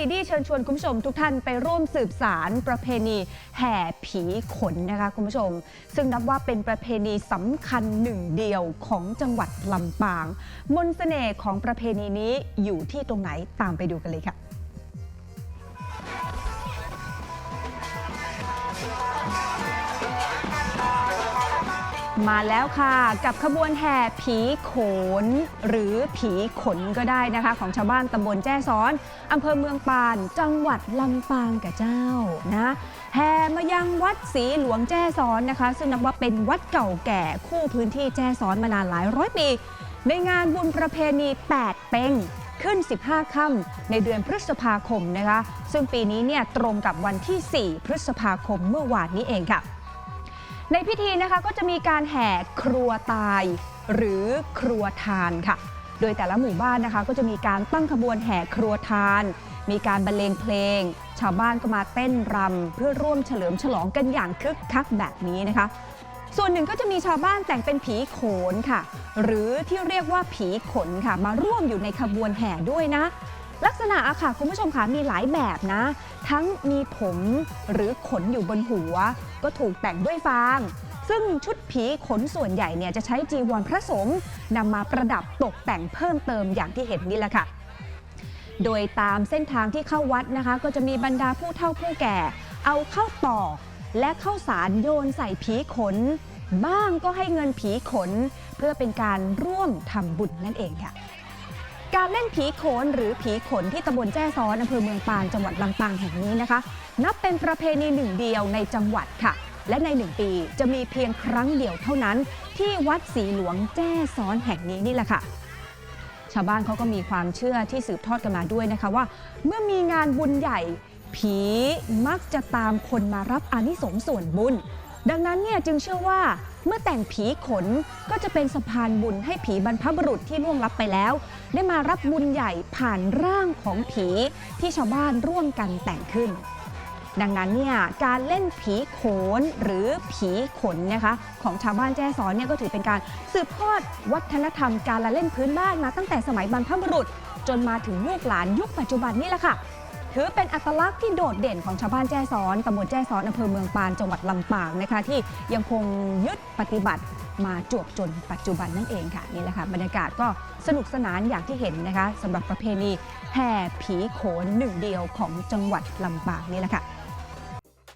ดีดีเชิญชวนคุณผู้ชมทุกท่านไปร่วมสืบสารประเพณีแห่ผีขนนะคะคุณผู้ชม ซึ่งนับว่าเป็นประเพณีสำคัญหนึ่งเดียวของจังหวัดลำปาง มนต์เสน่ห์ของประเพณีนี้อยู่ที่ตรงไหนตามไปดูกันเลยค่ะ มาแล้วค่ะ กับขบวนแห่ผีโขน หรือผีขนก็ได้นะคะ ของชาวบ้านตำบลแจ้ซ้อนอำเภอเมืองปาน จังหวัดลำปางกับเจ้านะแห่มายังวัดศรีหลวงแจ้ซ้อนนะคะ ซึ่งนับว่าเป็นวัดเก่าแก่คู่พื้นที่แจ้ซ้อนมานานหลายร้อยปี ในงานบุญประเพณี 8 เป็งขึ้น 15 ค่ำในเดือนพฤษภาคมนะคะ ซึ่งปีนี้เนี่ยตรงกับวันที่ 4 พฤษภาคมเมื่อวานนี้เองค่ะ ในพิธีนะคะก็จะมีการแห่ครัวตาย หรือครัวทานค่ะ โดยแต่ละหมู่บ้านนะคะ ก็จะมีการตั้งขบวนแห่ครัวทาน มีการบรรเลงเพลง ชาวบ้านก็มาเต้นรำเพื่อร่วมเฉลิมฉลองกันอย่างคึกคักแบบนี้นะคะ ส่วนหนึ่งก็จะมีชาวบ้านแต่งเป็นผีโขนค่ะ หรือที่เรียกว่าผีขนค่ะ มาร่วมอยู่ในขบวนแห่ด้วยนะ ลักษณะอะค่ะคุณผู้ชมคะมีหลายแบบนะ ทั้งมีผมหรือขนอยู่บนหัว ก็ถูกแต่งด้วยฟาง ซึ่งชุดผีขนส่วนใหญ่เนี่ยจะใช้จีวรพระสงฆ์นำมาประดับตกแต่งเพิ่มเติมอย่างที่เห็นนี่แหละค่ะ โดยตามเส้นทางที่เข้าวัดนะคะ ก็จะมีบรรดาผู้เฒ่าผู้แก่ เอาเข้าตอกและเข้าสารโยนใส่ผีขน บ้างก็ให้เงินผีขน เพื่อเป็นการร่วมทำบุญนั่นเองค่ะ การเล่นผีโขนหรือผีขนที่ตำบลแจ้ซ้อนอำเภอเมืองปานจังหวัดลำปางแห่งนี้นะคะ นับเป็นประเพณีหนึ่งเดียวในจังหวัดค่ะ และในหนึ่งปีจะมีเพียงครั้งเดียวเท่านั้น ที่วัดศรีหลวงแจ้ซ้อนแห่งนี้นี่แหละค่ะชาวบ้านเขาก็มีความเชื่อที่สืบทอดกันมาด้วยนะคะว่า เมื่อมีงานบุญใหญ่ ผีมักจะตามคนมารับอานิสงส์ส่วนบุญ ดังนั้นเนี่ยจึงเชื่อว่า เมื่อแต่งผีขนก็จะเป็นสะพานบุญให้ผีบรรพบุรุษที่ล่วงลับไปแล้ว ได้มารับบุญใหญ่ผ่านร่างของผีที่ชาวบ้านร่วมกันแต่งขึ้น ดังนั้นเนี่ยการเล่นผีโขนหรือผีขนนะคะของชาวบ้านแจ้ซ้อนเนี่ยก็ถือเป็นการสืบทอดวัฒนธรรมการละเล่นพื้นบ้านมาตั้งแต่สมัยบรรพบุรุษ จนมาถึงลูกหลานยุคปัจจุบันนี่แหละค่ะ ถือเป็นอัตลักษณ์ที่โดดเด่นของชาวบ้านแจ้ซ้อนตำบลแจ้ซ้อนอำเภอเมืองปานจังหวัดลำปางนะคะ ที่ยังคงยึดปฏิบัติมาจวบจนปัจจุบันนั่นเองค่ะนี่แหละค่ะบรรยากาศก็สนุกสนานอย่างที่เห็นนะคะสำหรับประเพณีแห่ผีโขนหนึ่งเดียวของจังหวัดลำปางนี่แหละค่ะ